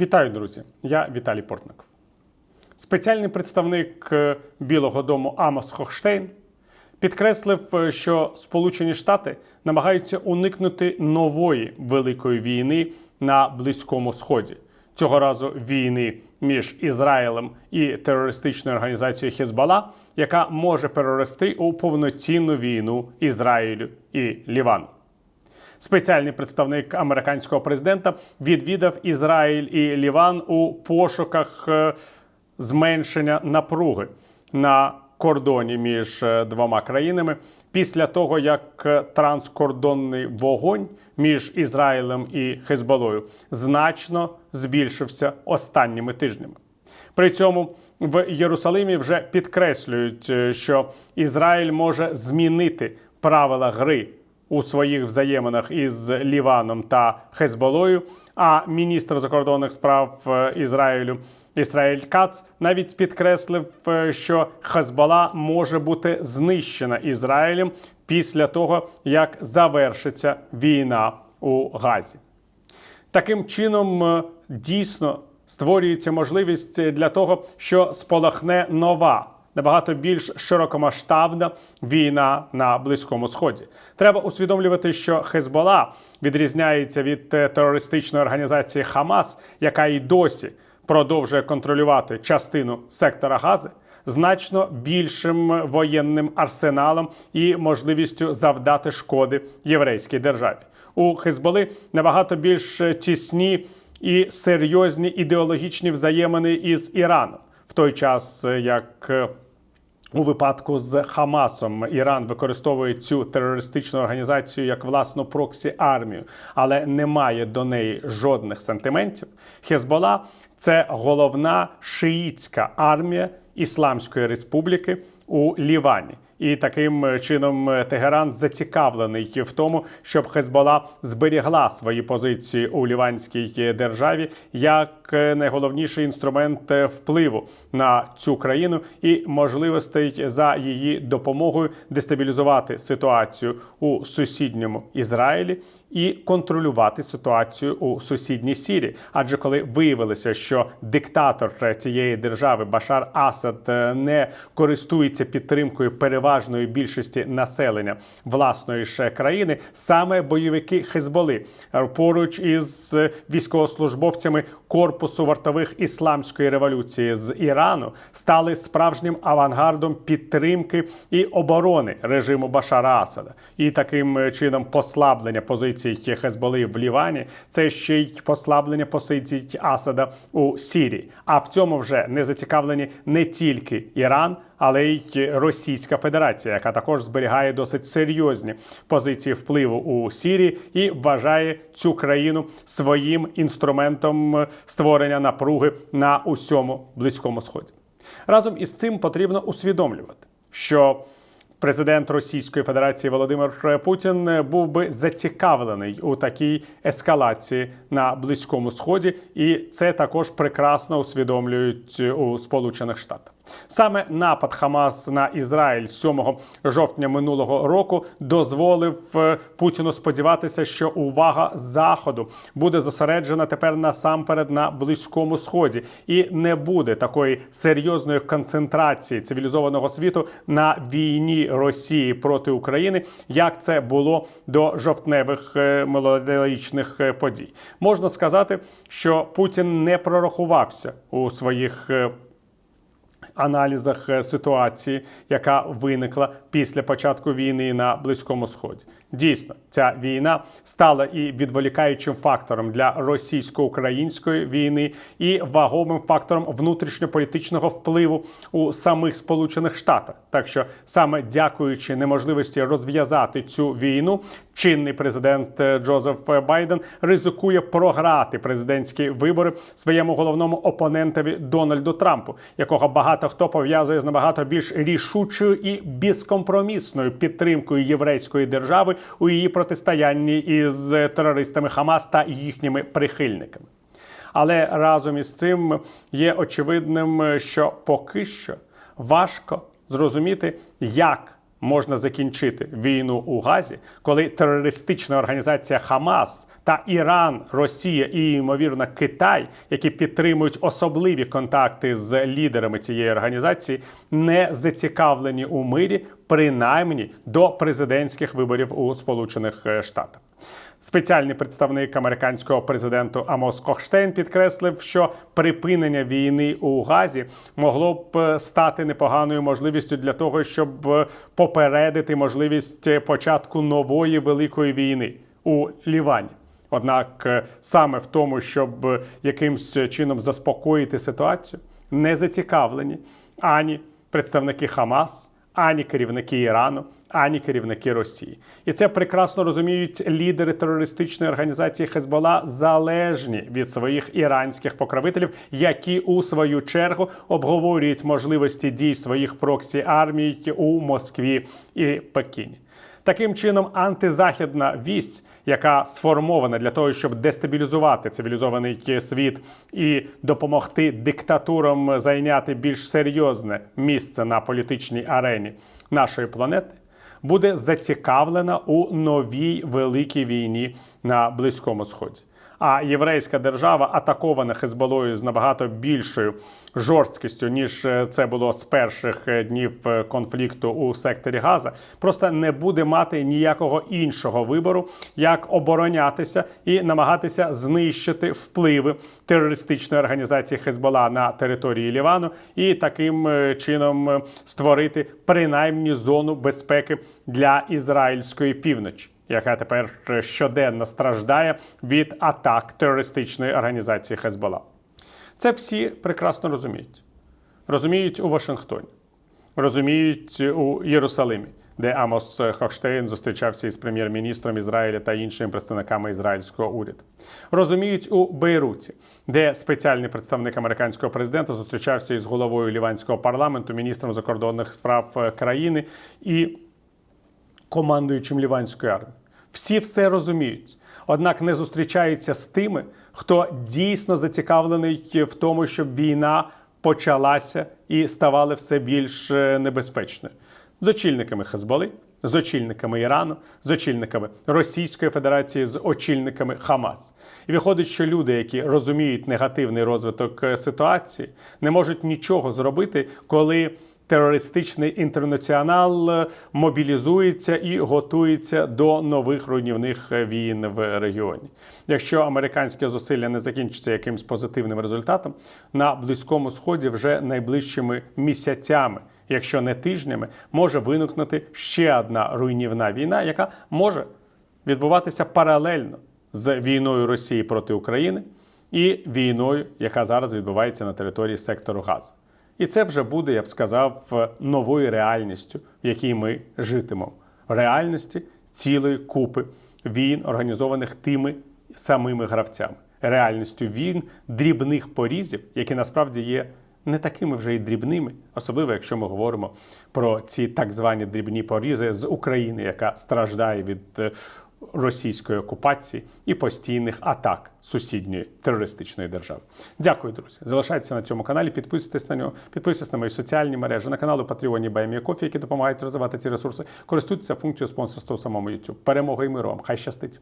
Вітаю, друзі! Я Віталій Портников. Спеціальний представник е, Білого Дому Амос Хохштейн підкреслив, е, що Сполучені Штати намагаються уникнути нової великої війни на Близькому Сході. Цього разу війни між Ізраїлем і терористичною організацією Хезбала, яка може перерости у повноцінну війну Ізраїлю і Лівану. Спеціальний представник американського президента відвідав Ізраїль і Ліван у пошуках е, зменшення напруги на кордоні між е, двома країнами після того, як е, транскордонний вогонь між Ізраїлем і Хезболою значно збільшився останніми тижнями. При цьому в Єрусалимі вже підкреслюють, що Ізраїль може змінити правила гри у своїх взаєминах із Ліваном та Хезболою. А міністр закордонних справ е, Ізраїлю Ісраїль Кац навіть підкреслив, е, що Хезбола може бути знищена Ізраїлем після того, як завершиться війна у Газі. Таким чином, е, дійсно створюється можливість для того, що спалахне нова. Набагато більш широкомасштабна війна на близькому сході. Треба усвідомлювати, що Хезбола відрізняється від е, терористичної організації Хамас, яка і досі продовжує контролювати частину сектора Гази, значно більшим воєнним арсеналом і можливістю завдати шкоди єврейській державі. У Хезболи набагато більш тісні і серйозні ідеологічні взаємини із Іраном, в той час як е, у випадку з Хамасом Іран використовує цю терористичну організацію як власну проксі армію, але не має до неї жодних сантиментів. Хезбола це головна шиїцька армія Ісламської Республіки у Лівані. І таким чином Тегеран зацікавлений в тому, щоб Хезбола зберігла свої позиції у ліванській державі як найголовніший інструмент впливу на цю країну і можливостей за її допомогою дестабілізувати ситуацію у сусідньому Ізраїлі і контролювати ситуацію у сусідній Сірії. Адже коли виявилося, що диктатор цієї держави Башар Асад не користується підтримкою переважної більшості населення власної ж країни, саме бойовики Хезболи поруч із військовослужбовцями корпусу вартових ісламської революції з Ірану стали справжнім авангардом підтримки і оборони режиму Башара Асада, і таким чином послаблення позицій Хезболи в Лівані це ще й послаблення позицій Асада у Сірії. А в цьому вже не зацікавлені не тільки Іран. Але й Російська Федерація, яка також зберігає досить серйозні позиції впливу у Сірії і вважає цю країну своїм інструментом створення напруги на усьому близькому сході. Разом із цим потрібно усвідомлювати, що Президент Російської Федерації Володимир Путін був би зацікавлений у такій ескалації на близькому сході, і це також прекрасно усвідомлюють у Сполучених Штатах. Саме напад Хамас на Ізраїль 7 жовтня минулого року дозволив е, Путіну сподіватися, що увага заходу буде зосереджена тепер насамперед на близькому сході, і не буде такої серйозної концентрації цивілізованого світу на війні Росії проти України, як це було до жовтневих е, мелодичних е, подій. Можна сказати, що Путін не прорахувався у своїх аналізах е, ситуації, яка виникла після початку війни на близькому сході. Дійсно, ця війна стала і відволікаючим фактором для російсько-української війни, і вагомим фактором внутрішньополітичного впливу у самих Сполучених Штатах. Так що саме дякуючи неможливості розв'язати цю війну, чинний президент е, Джозеф Байден ризикує програти президентські вибори своєму головному опонентові Дональду Трампу, якого багато хто пов'язує з набагато більш рішучою і безкомпромісною підтримкою єврейської держави у її протистоянні із терористами Хамас та їхніми прихильниками. Але разом із цим є очевидним, що поки що важко зрозуміти, як можна закінчити війну у Газі, коли терористична організація Хамас та Іран, Росія і ймовірно Китай, які підтримують особливі контакти з лідерами цієї організації, не зацікавлені у мирі, принаймні до президентських виборів у Сполучених Штатах. Спеціальний представник американського президенту Амос Кохштейн підкреслив, що припинення війни у Газі могло б стати непоганою можливістю для того, щоб попередити можливість початку нової великої війни у Лівані. Однак е, саме в тому, щоб якимсь чином заспокоїти ситуацію, не зацікавлені ані представники Хамас, ані керівники Ірану, ані керівники Росії. І це прекрасно розуміють лідери терористичної організації Хезбола, залежні від своїх іранських покровителів, які у свою чергу обговорюють можливості дій своїх проксі армій у Москві і Пекіні. Таким чином, антизахідна вість, яка сформована для того, щоб дестабілізувати цивілізований світ і допомогти диктатурам зайняти більш серйозне місце на політичній арені нашої планети, буде зацікавлена у новій великій війні на Близькому Сході. А єврейська держава атакована Хезболою з набагато більшою жорсткістю, ніж е, це було з перших е, днів е, конфлікту у секторі Газа, просто не буде мати ніякого іншого вибору, як оборонятися і намагатися знищити впливи терористичної організації Хезбола на території Лівану і таким чином створити принаймні зону безпеки для ізраїльської півночі яка тепер щоденно страждає від атак терористичної організації Хезбола. Це всі прекрасно розуміють. Розуміють у Вашингтоні, розуміють у Єрусалимі, де Амос Хохштейн зустрічався із прем'єр-міністром Ізраїля та іншими представниками ізраїльського уряду. Розуміють у Бейруті, де спеціальний представник американського президента зустрічався із головою ліванського парламенту, міністром закордонних справ е, країни і командуючим ліванської армії. Всі все розуміють, однак не зустрічаються з тими, хто дійсно зацікавлений в тому, щоб війна почалася і ставала все більш е, небезпечною. З очільниками Хезболи, з очільниками Ірану, з очільниками Російської Федерації, з очільниками Хамас. І виходить, що люди, які розуміють негативний розвиток е, ситуації, не можуть нічого зробити, коли терористичний інтернаціонал е, мобілізується і готується до нових руйнівних е, війн в регіоні. Якщо американське зусилля не закінчиться якимсь позитивним результатом, на близькому сході вже найближчими місяцями. Якщо не тижнями, може виникнути ще одна руйнівна війна, яка може відбуватися паралельно з війною Росії проти України і війною, яка зараз відбувається на території сектору Газу. І це вже буде, я б сказав, новою реальністю, в якій ми житимемо. Реальності цілої купи війн, організованих тими самими гравцями, реальністю війн, дрібних порізів, які насправді є не такими вже й дрібними, особливо якщо ми говоримо про ці так звані дрібні порізи з України, яка страждає від е, російської окупації і постійних атак сусідньої терористичної держави. Дякую, друзі. Залишайтеся на цьому каналі, підписуйтесь на нього, підписуйтесь на мої соціальні мережі, на канали Patreon Баймія Кофі, які допомагають розвивати ці ресурси. Користуйтеся функцією спонсорства у самому YouTube. Перемоги і миру вам! Хай щастить!